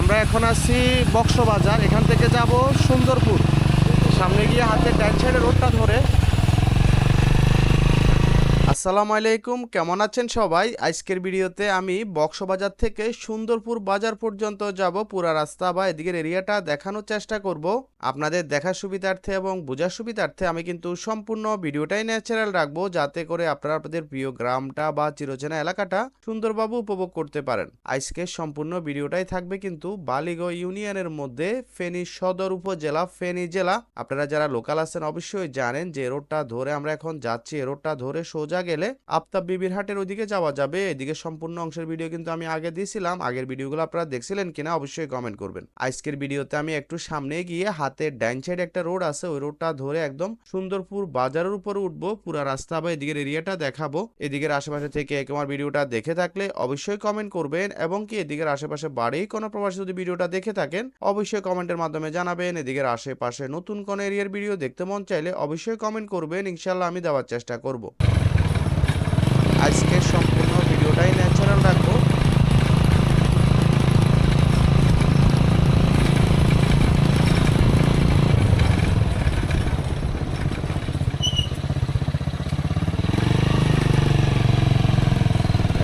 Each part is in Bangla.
আমরা এখন আছি বক্সবাজার, এখান থেকে যাব সুন্দরপুর। সামনে গিয়ে হাতে ডান সাইডে রোডটা ধরে আসসালামু আলাইকুম, কেমন আছেন সবাই? আজকের ভিডিওতে আমি বক্সবাজার থেকে সুন্দরপুর বাজার পর্যন্ত যাব। পুরা রাস্তা বা এদিকের এরিয়াটা দেখানোর চেষ্টা করব। আপনাদের দেখার সুবিধার্থে এবং বোঝার সুবিধার্থে আমি কিন্তু সম্পূর্ণ ভিডিওটাই ন্যাচারাল রাখব, যাতে করে আপনারা আপনাদের প্রিয় গ্রামটা বা চিরচেনা এলাকাটা সুন্দরভাবে উপভোগ করতে পারেন। আজকে সম্পূর্ণ ভিডিওটাই থাকবে কিন্তু বালিগঞ্জ ইউনিয়নের মধ্যে, ফেনী সদর উপজেলা, ফেনী জেলা। আপনারা যারা লোকাল আছেন অবশ্যই জানেন যে রোডটা ধরে আমরা এখন যাচ্ছি। রোডটা ধরে সোজা গেলে আফতাব বিবির হাটের ওইদিকে যাওয়া যাবে। এদিকে সম্পূর্ণ অংশের ভিডিও কিন্তু আমি আগে দিয়েছিলাম। আগের ভিডিওগুলো আপনারা দেখছিলেন কিনা অবশ্যই কমেন্ট করবেন। আজকের ভিডিওতে আমি একটু সামনে গিয়ে হাতের ডাইন সাইড একটা রোড আছে। ওই রোডটা ধরে একদম সুন্দরপুর বাজারের উপরে উঠবো। পুরা রাস্তা বা এদিকের এরিয়াটা দেখাবো। এদিকের আশেপাশে থেকে আমার ভিডিওটা দেখে থাকলে অবশ্যই কমেন্ট করবেন এবং কি এদিকের আশেপাশে বাড়ি কোনো প্রবাসী যদি ভিডিওটা দেখে থাকেন, অবশ্যই কমেন্টের মাধ্যমে জানাবেন। এদিকের আশেপাশে নতুন কোন এরিয়ার ভিডিও দেখতে মন চাইলে অবশ্যই কমেন্ট করবেন। ইনশাল্লাহ আমি দেওয়ার চেষ্টা করব। আজকের সম্পূর্ণ ভিডিওটাই ন্যাচারাল রাখব।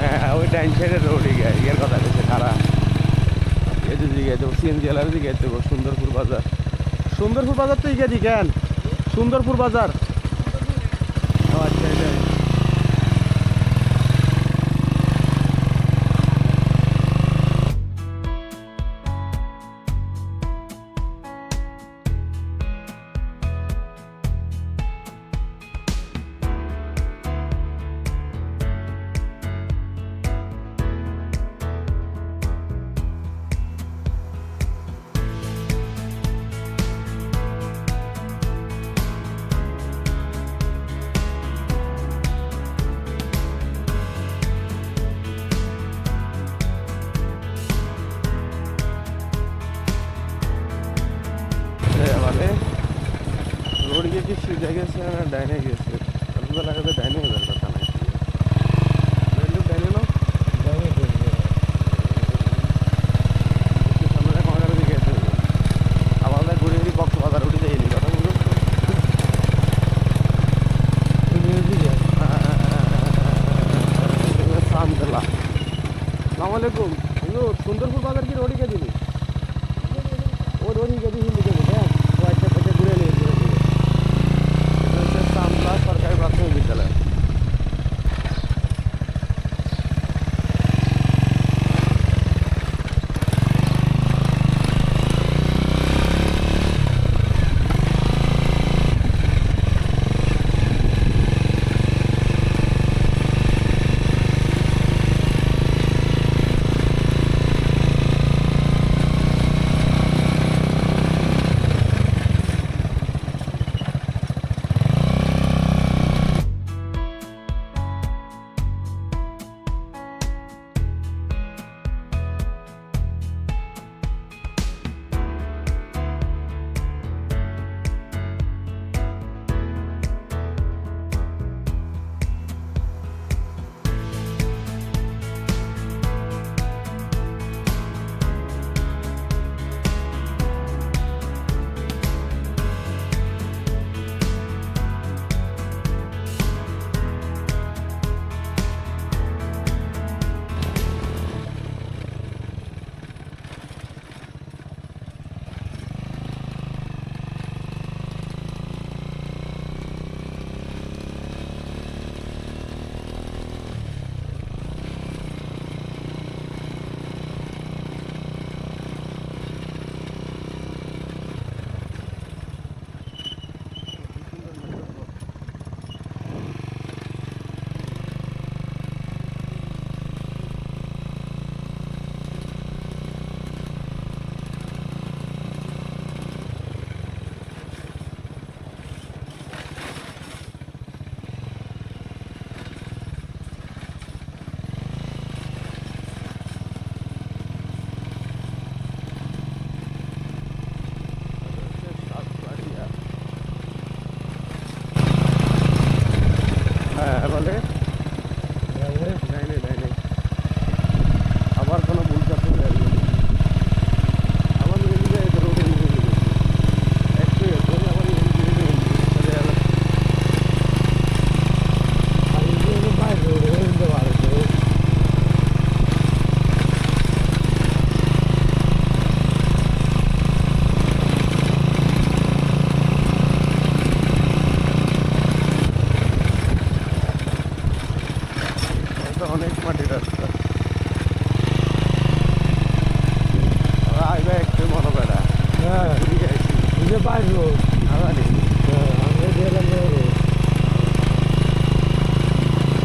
হ্যাঁ ইয়ের কথা বলছে এদের দিকে এলার দিকে সুন্দরপুর বাজার। সুন্দরপুর বাজার তো ইগে দিকেন সুন্দরপুর বাজার। সালাম আলাইকুম হুজুর সুন্দরপুর বাজার কি রোডি কে দিলি ও রোডি কে দিলি সরকারি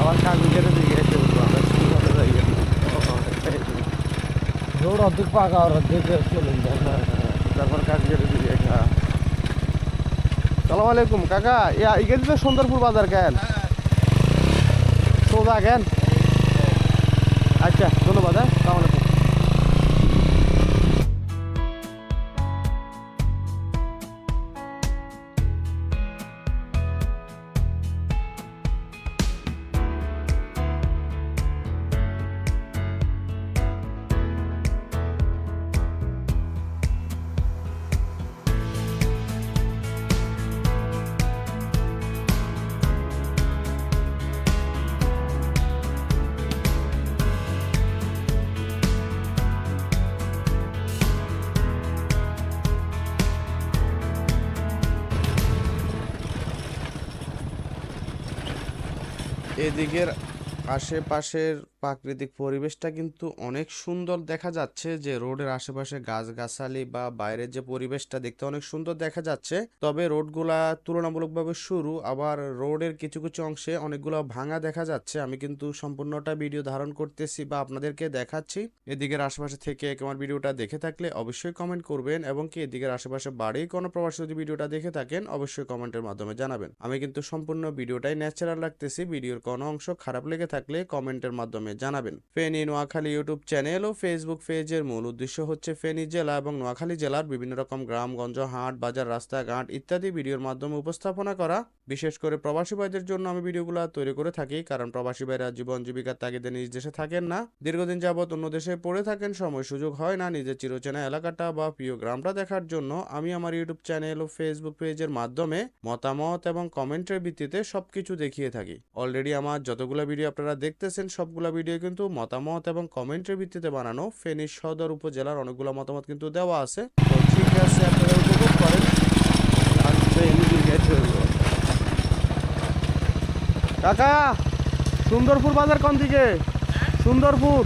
আমরা সুন্দর যাই রোড অর্ধেক পাকা আর অর্ধেক চলুন তারপর কাজ কেটে দিয়ে গেছে সালাম আলাইকুম কাকা। ইয়া তো সুন্দরপুর বাজার কেন? সোজা কেন? আচ্ছা ধন্যবাদ হ্যাঁ। সালাম আলাইকুম। এদিকের আশেপাশের প্রাকৃতিক পরিবেশটা কিন্তু অনেক সুন্দর দেখা যাচ্ছে যে রোডের আশেপাশে গাছগাছালি বা বাইরের যে পরিবেশটা দেখতে অনেক সুন্দর দেখা যাচ্ছে। তবে রোডগুলা তুলনামূলকভাবে সরু, আবার রোডের কিছু কিছু অংশে অনেকগুলো ভাঙা দেখা যাচ্ছে। আমি কিন্তু সম্পূর্ণটা ভিডিও ধারণ করতেছি বা আপনাদেরকে দেখাচ্ছি। এদিকের আশেপাশে থেকে আমার ভিডিওটা দেখে থাকলে অবশ্যই কমেন্ট করবেন এবং কি এদিকের আশেপাশে বাড়ি কোনো প্রবাসী যদি ভিডিওটা দেখে থাকেন, অবশ্যই কমেন্টের মাধ্যমে জানাবেন। আমি কিন্তু সম্পূর্ণ ভিডিওটাই ন্যাচারাল রাখতেছি, ভিডিওর কোনো অংশ খারাপ লেগে থাকলে কমেন্টের মাধ্যমে জানাবেন। ফেনী নোয়াখালী ইউটিউব চ্যানেল ও ফেসবুক পেজের মূল উদ্দেশ্য হচ্ছে ফেনী জেলা এবং নোয়াখালী জেলার বিভিন্ন রকম গ্রামগঞ্জ, হাট, বাজার, রাস্তাঘাট ইত্যাদি ভিডিওর মাধ্যমে উপস্থাপনা করা। বিশেষ করে প্রবাসী ভাইদের জন্য আমি ভিডিওগুলো তৈরি করে থাকি, কারণ প্রবাসী ভাইরা জীবন জীবিকার তাগিদে নিজ দেশে থাকেন না। দীর্ঘদিন যাবৎ অন্য দেশে পড়ে থাকেন, সময় সুযোগ হয় না নিজের চিরচেনা এলাকাটা বা প্রিয় গ্রামটা দেখার জন্য। আমি আমার ইউটিউব চ্যানেল ও ফেসবুক পেজের মাধ্যমে মতামত এবং কমেন্টের ভিত্তিতে সবকিছু দেখিয়ে থাকি। অলরেডি আমার যতগুলো ভিডিও আপনারা দেখতেছেন, সবগুলো ভিডিও কিন্তু মতামত এবং কমেন্টের ভিত্তিতে বানানো। ফেনী সদর উপজেলার অনেকগুলো মতামত কিন্তু দেওয়া আছে। তো ঠিক আছে, আপনারা উপভোগ করেন আর ট্রেন দিকে চলবো। কাকা সুন্দরপুর বাজার কোন দিকে? সুন্দরপুর।